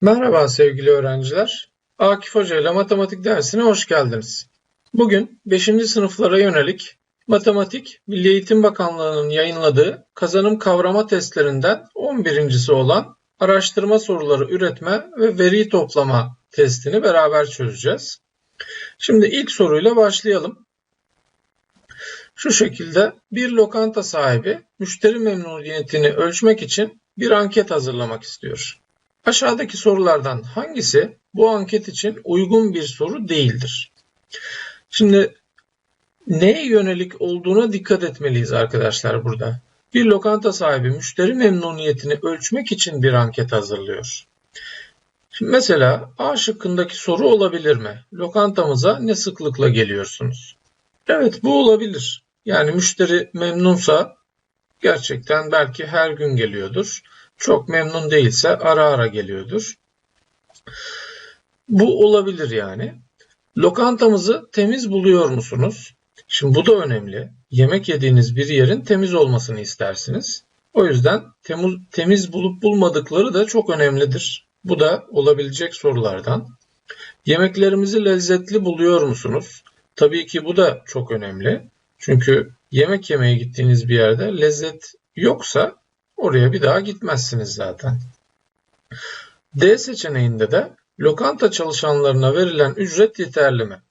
Merhaba sevgili öğrenciler. Akif Hoca ile matematik dersine hoş geldiniz. Bugün 5. sınıflara yönelik matematik Milli Eğitim Bakanlığı'nın yayınladığı kazanım kavrama testlerinden 11.si olan araştırma soruları üretme ve veri toplama testini beraber çözeceğiz. Şimdi ilk soruyla başlayalım. Şu şekilde bir lokanta sahibi müşteri memnuniyetini ölçmek için bir anket hazırlamak istiyor. Aşağıdaki sorulardan hangisi bu anket için uygun bir soru değildir? Şimdi neye yönelik olduğuna dikkat etmeliyiz arkadaşlar burada. Bir lokanta sahibi müşteri memnuniyetini ölçmek için bir anket hazırlıyor. Şimdi mesela A şıkkındaki soru olabilir mi? Lokantamıza ne sıklıkla geliyorsunuz? Evet bu olabilir. Yani müşteri memnunsa gerçekten belki her gün geliyordur. Çok memnun değilse ara ara geliyordur. Bu olabilir yani. Lokantamızı temiz buluyor musunuz? Şimdi bu da önemli. Yemek yediğiniz bir yerin temiz olmasını istersiniz. O yüzden temiz, bulup bulmadıkları da çok önemlidir. Bu da olabilecek sorulardan. Yemeklerimizi lezzetli buluyor musunuz? Tabii ki bu da çok önemli. Çünkü yemek yemeye gittiğiniz bir yerde lezzet yoksa Oraya bir daha gitmezsiniz zaten. D seçeneğinde de lokanta çalışanlarına verilen ücret yeterli mi?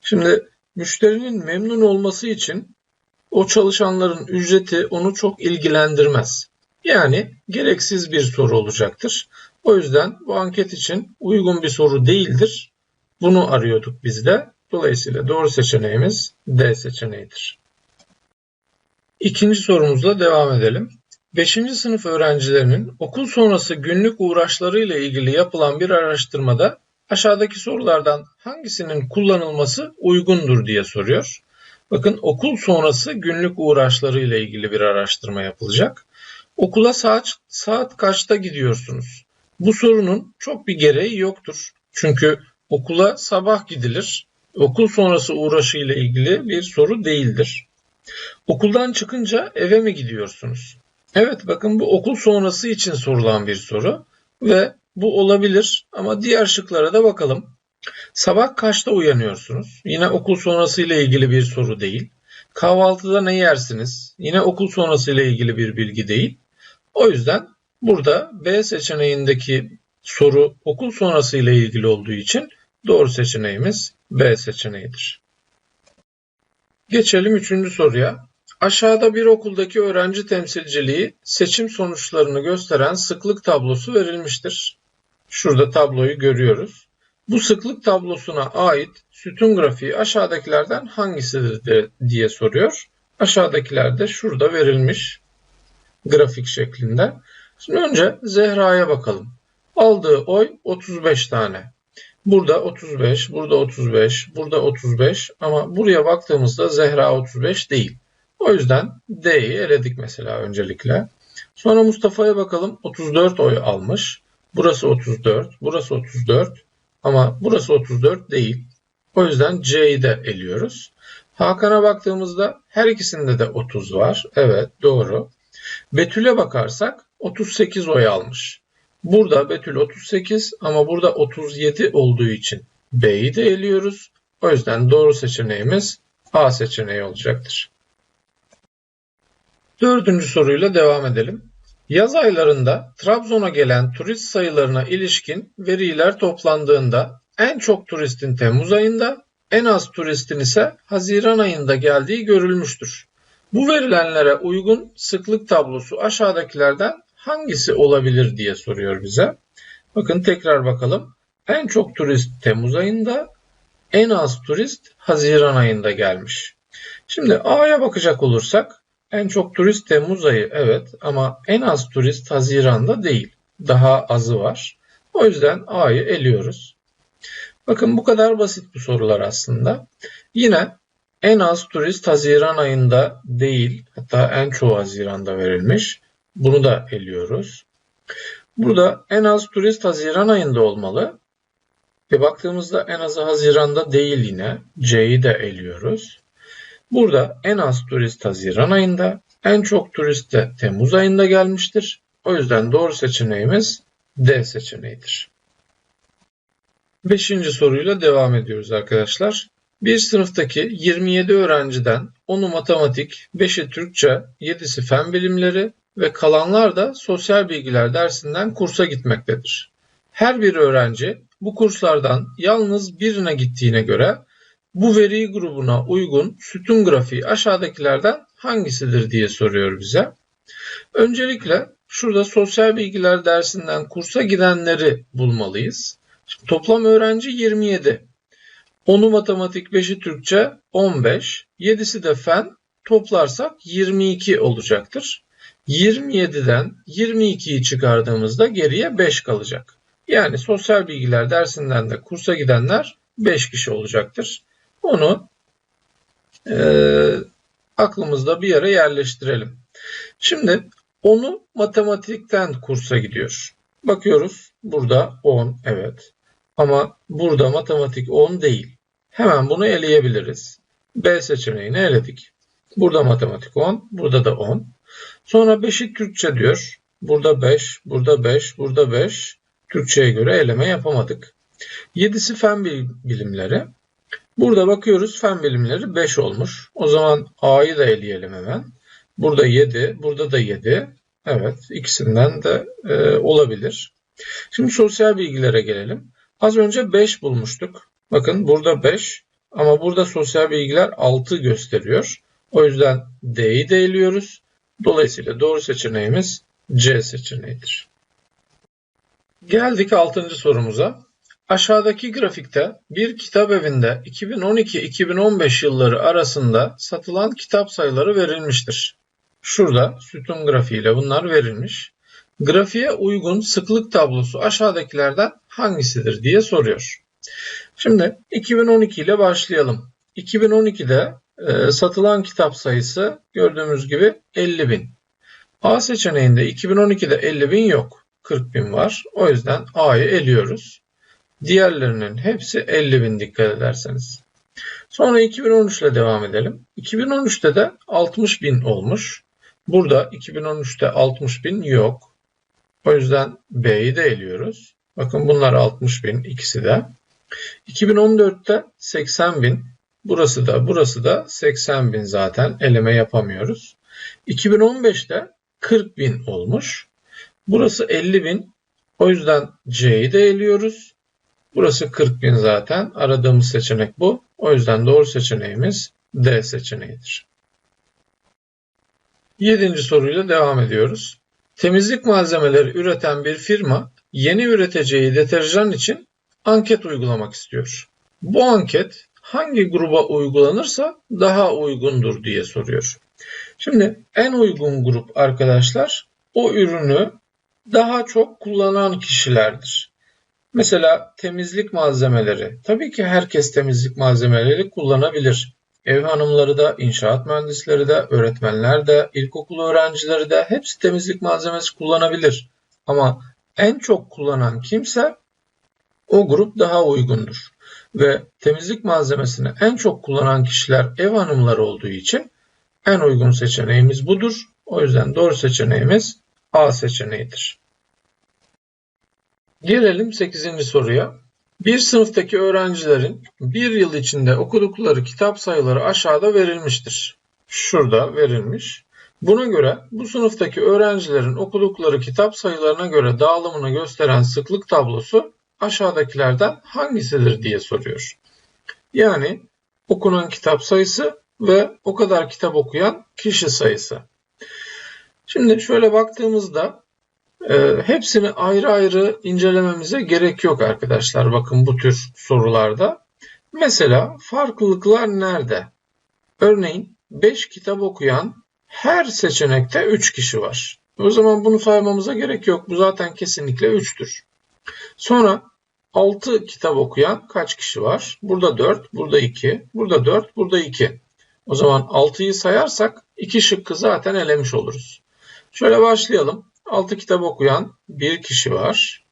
Şimdi müşterinin memnun olması için o çalışanların ücreti onu çok ilgilendirmez. Yani gereksiz bir soru olacaktır. O yüzden bu anket için uygun bir soru değildir. Bunu arıyorduk biz de. Dolayısıyla doğru seçeneğimiz D seçeneğidir. İkinci sorumuzla devam edelim. 5. sınıf öğrencilerinin okul sonrası günlük uğraşlarıyla ilgili yapılan bir araştırmada aşağıdaki sorulardan hangisinin kullanılması uygundur diye soruyor. Bakın okul sonrası günlük uğraşlarıyla ilgili bir araştırma yapılacak. Okula saat, saat kaçta gidiyorsunuz? Bu sorunun çok bir gereği yoktur. Çünkü okula sabah gidilir. Okul sonrası uğraşıyla ilgili bir soru değildir. Okuldan çıkınca eve mi gidiyorsunuz? Evet bakın bu okul sonrası için sorulan bir soru ve bu olabilir ama diğer şıklara da bakalım. Sabah kaçta uyanıyorsunuz? Yine okul sonrası ile ilgili bir soru değil. Kahvaltıda ne yersiniz? Yine okul sonrası ile ilgili bir bilgi değil. O yüzden burada B seçeneğindeki soru okul sonrası ile ilgili olduğu için doğru seçeneğimiz B seçeneğidir. Geçelim üçüncü soruya. Aşağıda bir okuldaki öğrenci temsilciliği seçim sonuçlarını gösteren sıklık tablosu verilmiştir. Şurada tabloyu görüyoruz. Bu sıklık tablosuna ait sütun grafiği aşağıdakilerden hangisidir diye soruyor. Aşağıdakiler de şurada verilmiş grafik şeklinde. Şimdi önce Zehra'ya bakalım. Aldığı oy 35 tane. Burada 35, burada 35, burada 35 ama buraya baktığımızda Zehra 35 değil. O yüzden D'yi eledik mesela öncelikle. Sonra Mustafa'ya bakalım. 34 oy almış. Burası 34, burası 34 ama burası 34 değil. O yüzden C'yi de eliyoruz. Hakan'a baktığımızda her ikisinde de 30 var. Evet doğru. Betül'e bakarsak 38 oy almış. Burada Betül 38 ama burada 37 olduğu için B'yi de eliyoruz. O yüzden doğru seçeneğimiz A seçeneği olacaktır. Dördüncü soruyla devam edelim. Yaz aylarında Trabzon'a gelen turist sayılarına ilişkin veriler toplandığında en çok turistin Temmuz ayında, en az turistin ise Haziran ayında geldiği görülmüştür. Bu verilenlere uygun sıklık tablosu aşağıdakilerden hangisi olabilir diye soruyor bize. Bakın tekrar bakalım. En çok turist Temmuz ayında, en az turist Haziran ayında gelmiş. Şimdi A'ya bakacak olursak en çok turist Temmuz ayı evet ama en az turist Haziran'da değil. Daha azı var. O yüzden A'yı eliyoruz. Bakın bu kadar basit bu sorular aslında. Yine en az turist Haziran ayında değil, hatta en çoğu Haziran'da verilmiş. Bunu da eliyoruz. Burada en az turist Haziran ayında olmalı. Ve baktığımızda en azı Haziran'da değil yine. C'yi de eliyoruz. Burada en az turist Haziran ayında, en çok turist de Temmuz ayında gelmiştir. O yüzden doğru seçeneğimiz D seçeneğidir. Beşinci soruyla devam ediyoruz arkadaşlar. Bir sınıftaki 27 öğrenciden 10'u matematik, 5'i Türkçe, 7'si fen bilimleri ve kalanlar da sosyal bilgiler dersinden kursa gitmektedir. Her bir öğrenci bu kurslardan yalnız birine gittiğine göre bu veri grubuna uygun sütun grafiği aşağıdakilerden hangisidir diye soruyor bize. Öncelikle şurada sosyal bilgiler dersinden kursa gidenleri bulmalıyız. Şimdi toplam öğrenci 27. 10'u matematik, 5'i Türkçe 15, 7'si de fen toplarsak 22 olacaktır. 27'den 22'yi çıkardığımızda geriye 5 kalacak. Yani sosyal bilgiler dersinden de kursa gidenler 5 kişi olacaktır. Onu e, aklımızda bir yere yerleştirelim. Şimdi onu matematikten kursa gidiyor. Bakıyoruz burada 10 evet. Ama burada matematik 10 değil. Hemen bunu eleyebiliriz. B seçeneğini eledik. Burada matematik 10, burada da 10. Sonra 5'i Türkçe diyor. Burada 5, burada 5, burada 5. Türkçe'ye göre eleme yapamadık. 7'si fen bilimleri. Burada bakıyoruz fen bilimleri 5 olmuş. O zaman A'yı da eleyelim hemen. Burada 7, burada da 7. Evet ikisinden de e, olabilir. Şimdi sosyal bilgilere gelelim. Az önce 5 bulmuştuk. Bakın burada 5 ama burada sosyal bilgiler 6 gösteriyor. O yüzden D'yi de eliyoruz. Dolayısıyla doğru seçeneğimiz C seçeneğidir. Geldik 6. sorumuza. Aşağıdaki grafikte bir kitap evinde 2012-2015 yılları arasında satılan kitap sayıları verilmiştir. Şurada sütun grafiğiyle bunlar verilmiş. Grafiğe uygun sıklık tablosu aşağıdakilerden hangisidir diye soruyor. Şimdi 2012 ile başlayalım. 2012'de e, satılan kitap sayısı gördüğümüz gibi 50 bin. A seçeneğinde 2012'de 50 bin yok. 40 bin var. O yüzden A'yı eliyoruz. Diğerlerinin hepsi 50 bin dikkat ederseniz. Sonra 2013 ile devam edelim. 2013'te de 60 bin olmuş. Burada 2013'te 60 bin yok. O yüzden B'yi de eliyoruz. Bakın bunlar 60 bin ikisi de. 2014'te 80 bin. Burası da burası da 80 bin zaten eleme yapamıyoruz. 2015'te 40 bin olmuş. Burası 50 bin. O yüzden C'yi de eliyoruz. Burası 40 bin zaten. Aradığımız seçenek bu. O yüzden doğru seçeneğimiz D seçeneğidir. Yedinci soruyla devam ediyoruz. Temizlik malzemeleri üreten bir firma yeni üreteceği deterjan için anket uygulamak istiyor. Bu anket hangi gruba uygulanırsa daha uygundur diye soruyor. Şimdi en uygun grup arkadaşlar o ürünü daha çok kullanan kişilerdir. Mesela temizlik malzemeleri. Tabii ki herkes temizlik malzemeleri kullanabilir. Ev hanımları da, inşaat mühendisleri de, öğretmenler de, ilkokul öğrencileri de hepsi temizlik malzemesi kullanabilir. Ama en çok kullanan kimse o grup daha uygundur. Ve temizlik malzemesini en çok kullanan kişiler ev hanımları olduğu için en uygun seçeneğimiz budur. O yüzden doğru seçeneğimiz A seçeneğidir. Gelelim 8. soruya. Bir sınıftaki öğrencilerin bir yıl içinde okudukları kitap sayıları aşağıda verilmiştir. Şurada verilmiş. Buna göre bu sınıftaki öğrencilerin okudukları kitap sayılarına göre dağılımını gösteren sıklık tablosu aşağıdakilerden hangisidir diye soruyor. Yani okunan kitap sayısı ve o kadar kitap okuyan kişi sayısı. Şimdi şöyle baktığımızda hepsini ayrı ayrı incelememize gerek yok arkadaşlar. Bakın bu tür sorularda. Mesela farklılıklar nerede? Örneğin 5 kitap okuyan her seçenekte 3 kişi var. O zaman bunu saymamıza gerek yok. Bu zaten kesinlikle 3'tür. Sonra 6 kitap okuyan kaç kişi var? Burada 4, burada 2, burada 4, burada 2. O zaman 6'yı sayarsak 2 şıkkı zaten elemiş oluruz. Şöyle başlayalım. 6 kitap okuyan bir kişi var.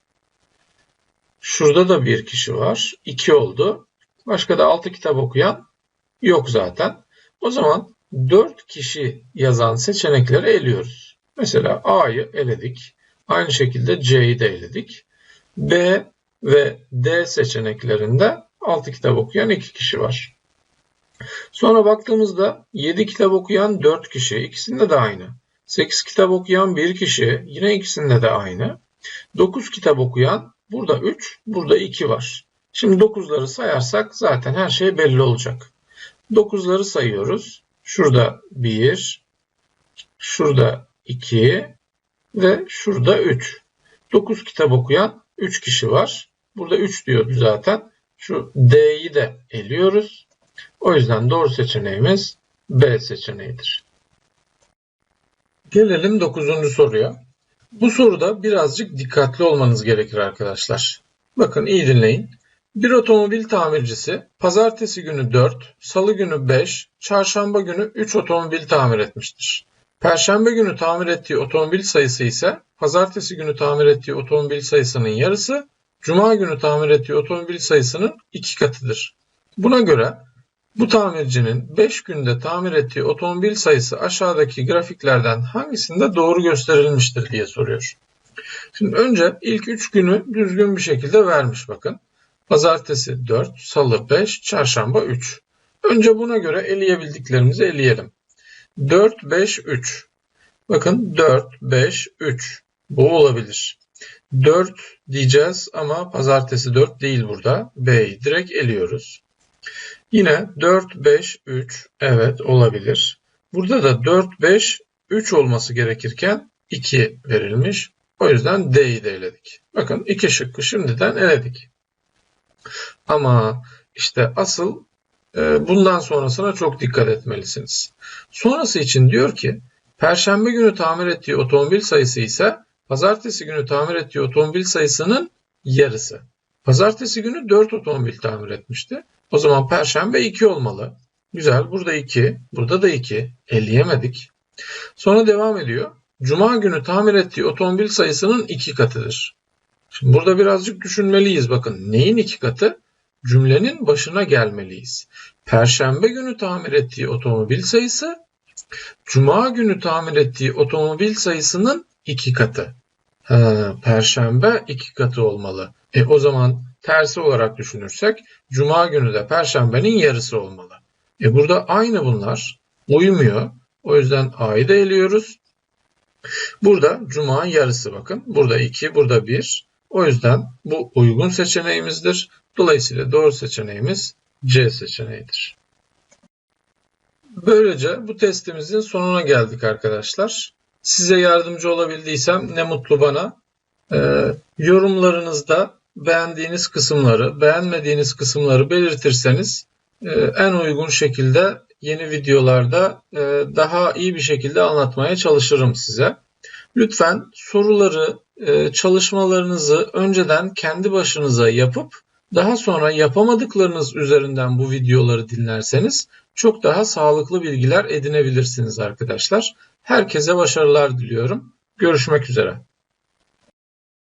Şurada da bir kişi var. 2 oldu. Başka da 6 kitap okuyan yok zaten. O zaman 4 kişi yazan seçenekleri eliyoruz. Mesela A'yı eledik. Aynı şekilde C'yi de eledik. B ve D seçeneklerinde 6 kitap okuyan 2 kişi var. Sonra baktığımızda 7 kitap okuyan 4 kişi, ikisinde de aynı. 8 kitap okuyan 1 kişi, yine ikisinde de aynı. 9 kitap okuyan, burada 3, burada 2 var. Şimdi 9'ları sayarsak zaten her şey belli olacak. 9'ları sayıyoruz. Şurada 1, şurada 2 ve şurada 3. 9 kitap okuyan 3 kişi var. Burada 3 diyordu zaten. Şu D'yi de eliyoruz. O yüzden doğru seçeneğimiz B seçeneğidir. Gelelim 9. soruya. Bu soruda birazcık dikkatli olmanız gerekir arkadaşlar. Bakın iyi dinleyin. Bir otomobil tamircisi pazartesi günü 4, salı günü 5, çarşamba günü 3 otomobil tamir etmiştir. Perşembe günü tamir ettiği otomobil sayısı ise pazartesi günü tamir ettiği otomobil sayısının yarısı, cuma günü tamir ettiği otomobil sayısının iki katıdır. Buna göre bu tamircinin 5 günde tamir ettiği otomobil sayısı aşağıdaki grafiklerden hangisinde doğru gösterilmiştir diye soruyor. Şimdi önce ilk 3 günü düzgün bir şekilde vermiş bakın. Pazartesi 4, salı 5, çarşamba 3. Önce buna göre eleyebildiklerimizi eleyelim. 4, 5, 3. Bakın 4, 5, 3. Bu olabilir. 4 diyeceğiz ama pazartesi 4 değil burada. B'yi direkt eliyoruz. Yine 4, 5, 3. Evet olabilir. Burada da 4, 5, 3 olması gerekirken 2 verilmiş. O yüzden D'yi de eledik. Bakın iki şıkkı şimdiden eledik. Ama işte asıl e, bundan sonrasına çok dikkat etmelisiniz. Sonrası için diyor ki Perşembe günü tamir ettiği otomobil sayısı ise pazartesi günü tamir ettiği otomobil sayısının yarısı. Pazartesi günü 4 otomobil tamir etmişti. O zaman perşembe 2 olmalı. Güzel. Burada 2. Burada da 2. Elleyemedik. Sonra devam ediyor. Cuma günü tamir ettiği otomobil sayısının 2 katıdır. Şimdi burada birazcık düşünmeliyiz. Bakın neyin 2 katı? Cümlenin başına gelmeliyiz. Perşembe günü tamir ettiği otomobil sayısı Cuma günü tamir ettiği otomobil sayısının 2 katı. Ha, Perşembe 2 katı olmalı. E o zaman tersi olarak düşünürsek Cuma günü de Perşembenin yarısı olmalı. E burada aynı bunlar. Uymuyor. O yüzden A'yı da eliyoruz. Burada Cuma yarısı bakın. Burada 2, burada 1. O yüzden bu uygun seçeneğimizdir. Dolayısıyla doğru seçeneğimiz C seçeneğidir. Böylece bu testimizin sonuna geldik arkadaşlar. Size yardımcı olabildiysem ne mutlu bana. Ee, yorumlarınızda beğendiğiniz kısımları, beğenmediğiniz kısımları belirtirseniz e, en uygun şekilde yeni videolarda e, daha iyi bir şekilde anlatmaya çalışırım size. Lütfen soruları, e, çalışmalarınızı önceden kendi başınıza yapıp daha sonra yapamadıklarınız üzerinden bu videoları dinlerseniz çok daha sağlıklı bilgiler edinebilirsiniz arkadaşlar. Herkese başarılar diliyorum. Görüşmek üzere.